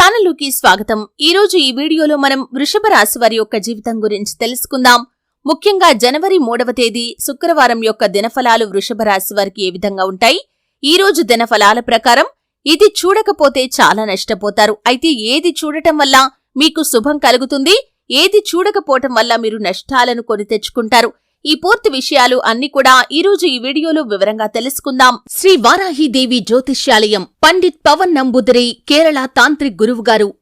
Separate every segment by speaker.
Speaker 1: ఛానల్లోకి స్వాగతం. ఈ రోజు ఈ వీడియోలో మనం వృషభ రాశి వారి యొక్క జీవితం గురించి తెలుసుకుందాం. ముఖ్యంగా జనవరి మూడవ తేదీ శుక్రవారం యొక్క దినఫలాలు వృషభ రాశి వారికి ఏ విధంగా ఉంటాయి? ఈ రోజు దినఫలాల ప్రకారం ఇది చూడకపోతే చాలా నష్టపోతారు. అయితే ఏది చూడటం వల్ల మీకు శుభం కలుగుతుంది? ఏది చూడకపోవటం వల్ల మీరు నష్టాలను కొని తెచ్చుకుంటారు? ఈ పూర్తి విషయాలు అన్ని కూడా ఈ రోజు ఈ వీడియోలో వివరంగా తెలుసుకుందాం. శ్రీ వారాహిదేవి జ్యోతిష్యాలయం పండిత్ పవన్ నంబుదరి కేరళ తాంత్రిక్ గురువు గారు.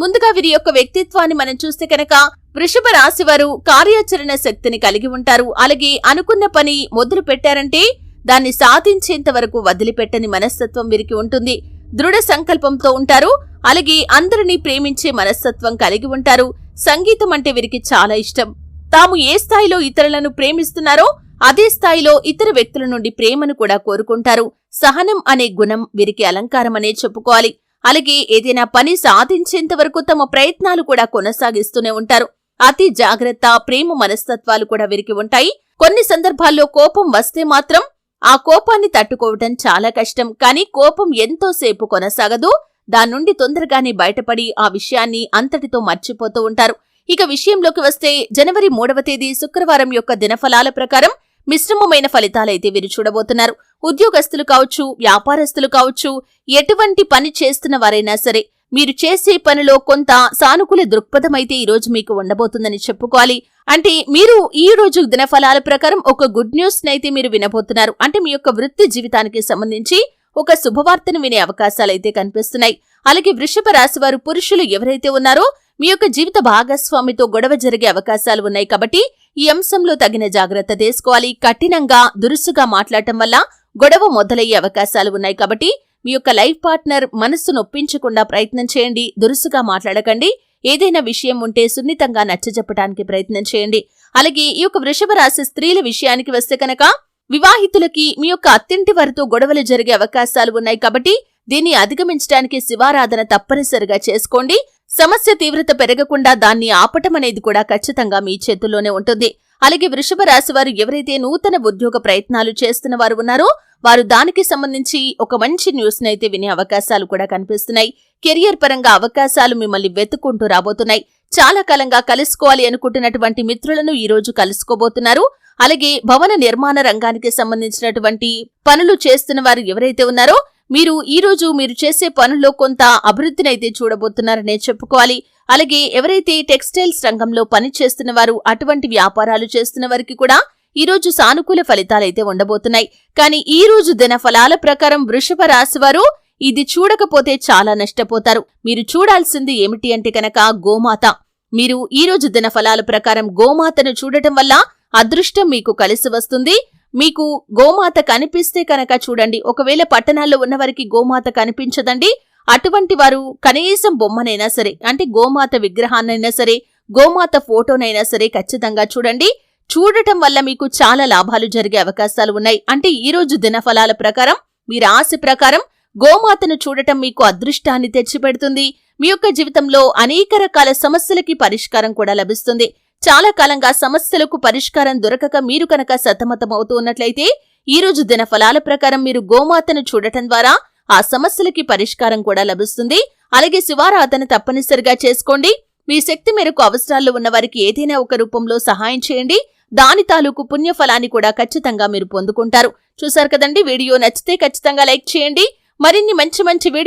Speaker 1: ముందుగా వీరి యొక్క వ్యక్తిత్వాన్ని మనం చూస్తే కనుక వృషభ రాశి వారు కార్యాచరణ శక్తిని కలిగి ఉంటారు. అలాగే అనుకున్న పని మొదలు పెట్టారంటే దాన్ని సాధించేంత వరకు వదిలిపెట్టని మనస్తత్వం వీరికి ఉంటుంది. దృఢ సంకల్పంతో ఉంటారు. అలాగే అందరినీ ప్రేమించే మనస్తత్వం కలిగి ఉంటారు. సంగీతం అంటే వీరికి చాలా ఇష్టం. తాము ఏ స్థాయిలో ఇతరులను ప్రేమిస్తున్నారో అదే స్థాయిలో ఇతర వ్యక్తుల నుండి ప్రేమను కూడా కోరుకుంటారు. సహనం అనే గుణం వీరికి అలంకారం అనే చెప్పుకోవాలి. అలాగే ఏదైనా పని సాధించేంత వరకు తమ ప్రయత్నాలు కూడా కొనసాగిస్తూనే ఉంటారు. అతి జాగ్రత్త ప్రేమ మనస్తత్వాలు కూడా వీరికి ఉంటాయి. కొన్ని సందర్భాల్లో కోపం వస్తే మాత్రం ఆ కోపాన్ని తట్టుకోవటం చాలా కష్టం. కానీ కోపం ఎంతోసేపు కొనసాగదు. దాని నుండి తొందరగానే బయటపడి ఆ విషయాన్ని అంతటితో మర్చిపోతూ ఉంటారు. ఇక విషయంలోకి వస్తే జనవరి మూడవ తేదీ శుక్రవారం యొక్క దినఫలాల ప్రకారం మిశ్రమమైన ఫలితాలైతే వీరు చూడబోతున్నారు. ఉద్యోగస్తులు కావచ్చు వ్యాపారస్తులు కావచ్చు ఎటువంటి పని చేస్తున్న వారైనా సరే మీరు చేసే పనిలో కొంత సానుకూల దృక్పథం అయితే మీకు ఉండబోతుందని చెప్పుకోవాలి. అంటే మీరు ఈ రోజు దినఫలాల ప్రకారం ఒక గుడ్ న్యూస్ నైతే మీరు వినబోతున్నారు. అంటే మీ యొక్క వృత్తి జీవితానికి సంబంధించి ఒక శుభవార్తను వినే అవకాశాలైతే కనిపిస్తున్నాయి. అలాగే వృషభ రాశి వారు పురుషులు ఎవరైతే ఉన్నారో మీ యొక్క జీవిత భాగస్వామితో గొడవ జరిగే అవకాశాలు ఉన్నాయి కాబట్టి ఈ అంశంలో తగిన జాగ్రత్త తీసుకోవాలి. కఠినంగా దురుసుగా మాట్లాడటం వల్ల గొడవ మొదలయ్యే అవకాశాలు ఉన్నాయి కాబట్టి మీ యొక్క లైఫ్ పార్ట్నర్ మనస్సు నొప్పించకుండా ప్రయత్నం చేయండి. దురుసుగా మాట్లాడకండి. ఏదైనా విషయం ఉంటే సున్నితంగా నచ్చజెప్పడానికి ప్రయత్నం చేయండి. అలాగే ఈ యొక్క వృషభ రాశి స్త్రీల విషయానికి వస్తే కనుక వివాహితులకి మీ యొక్క అత్తింటి వారితో గొడవలు జరిగే అవకాశాలు ఉన్నాయి కాబట్టి దీన్ని అధిగమించడానికి శివారాధన తప్పనిసరిగా చేసుకోండి. సమస్య తీవ్రత పెరగకుండా దాన్ని ఆపటం అనేది కూడా ఖచ్చితంగా మీ చేతుల్లోనే ఉంటుంది. అలాగే వృషభ రాశి వారు ఎవరైతే నూతన ఉద్యోగ ప్రయత్నాలు చేస్తున్న వారు ఉన్నారో వారు దానికి సంబంధించి ఒక మంచి న్యూస్ నైతే వినే అవకాశాలు కూడా కనిపిస్తున్నాయి. కెరియర్ పరంగా అవకాశాలు మిమ్మల్ని వెతుక్కుంటూ రాబోతున్నాయి. చాలా కాలంగా కలుసుకోవాలి అనుకుంటున్నటువంటి మిత్రులను ఈ రోజు కలుసుకోబోతున్నారు. అలాగే భవన నిర్మాణ రంగానికి సంబంధించినటువంటి పనులు చేస్తున్న వారు ఎవరైతే ఉన్నారో మీరు ఈ రోజు మీరు చేసే పనుల్లో కొంత అభివృద్ధినైతే చూడబోతున్నారనే చెప్పుకోవాలి. అలాగే ఎవరైతే టెక్స్టైల్స్ రంగంలో పని చేస్తున్న వారు అటువంటి వ్యాపారాలు చేస్తున్న వారికి కూడా ఈ రోజు సానుకూల ఫలితాలైతే ఉండబోతున్నాయి. కానీ ఈ రోజు దిన ఫలాల ప్రకారం వృషభ రాశి వారు ఇది చూడకపోతే చాలా నష్టపోతారు. మీరు చూడాల్సింది ఏమిటి అంటే కనుక గోమాత. మీరు ఈ రోజు దిన ఫలాల ప్రకారం గోమాతను చూడటం వల్ల అదృష్టం మీకు కలిసి వస్తుంది. మీకు గోమాత కనిపిస్తే కనుక చూడండి. ఒకవేళ పట్టణాల్లో ఉన్నవారికి గోమాత కనిపించదండి. అటువంటి వారు కనీసం బొమ్మనైనా సరే అంటే గోమాత విగ్రహాన్నైనా సరే గోమాత ఫోటోనైనా సరే ఖచ్చితంగా చూడండి. చూడటం వల్ల మీకు చాలా లాభాలు జరిగే అవకాశాలు ఉన్నాయి. అంటే ఈ రోజు దినఫలాల ప్రకారం మీ రాశి ప్రకారం గోమాతను చూడటం మీకు అదృష్టాన్ని తెచ్చిపెడుతుంది. మీ యొక్క జీవితంలో అనేక రకాల సమస్యలకి పరిష్కారం కూడా లభిస్తుంది. చాలా కాలంగా సమస్యలకు పరిష్కారం దొరకక మీరు కనుక సతమతమవుతూ ఉన్నట్లయితే ఈ రోజు దినఫలాల ప్రకారం మీరు గోమాతను చూడటం ద్వారా ఆ సమస్యలకి పరిష్కారం కూడా లభిస్తుంది. అలాగే శివారాధన తప్పనిసరిగా చేసుకోండి. మీ శక్తి మేరకు అవసరాల్లో ఉన్న వారికి ఏదైనా ఒక రూపంలో సహాయం చేయండి. దాని తాలూకు పుణ్యఫలాన్ని కూడా ఖచ్చితంగా మీరు పొందుకుంటారు. చూసారు కదండి? వీడియో నచ్చితే ఖచ్చితంగా లైక్ చేయండి. మరిన్ని మంచి మంచి వీడియో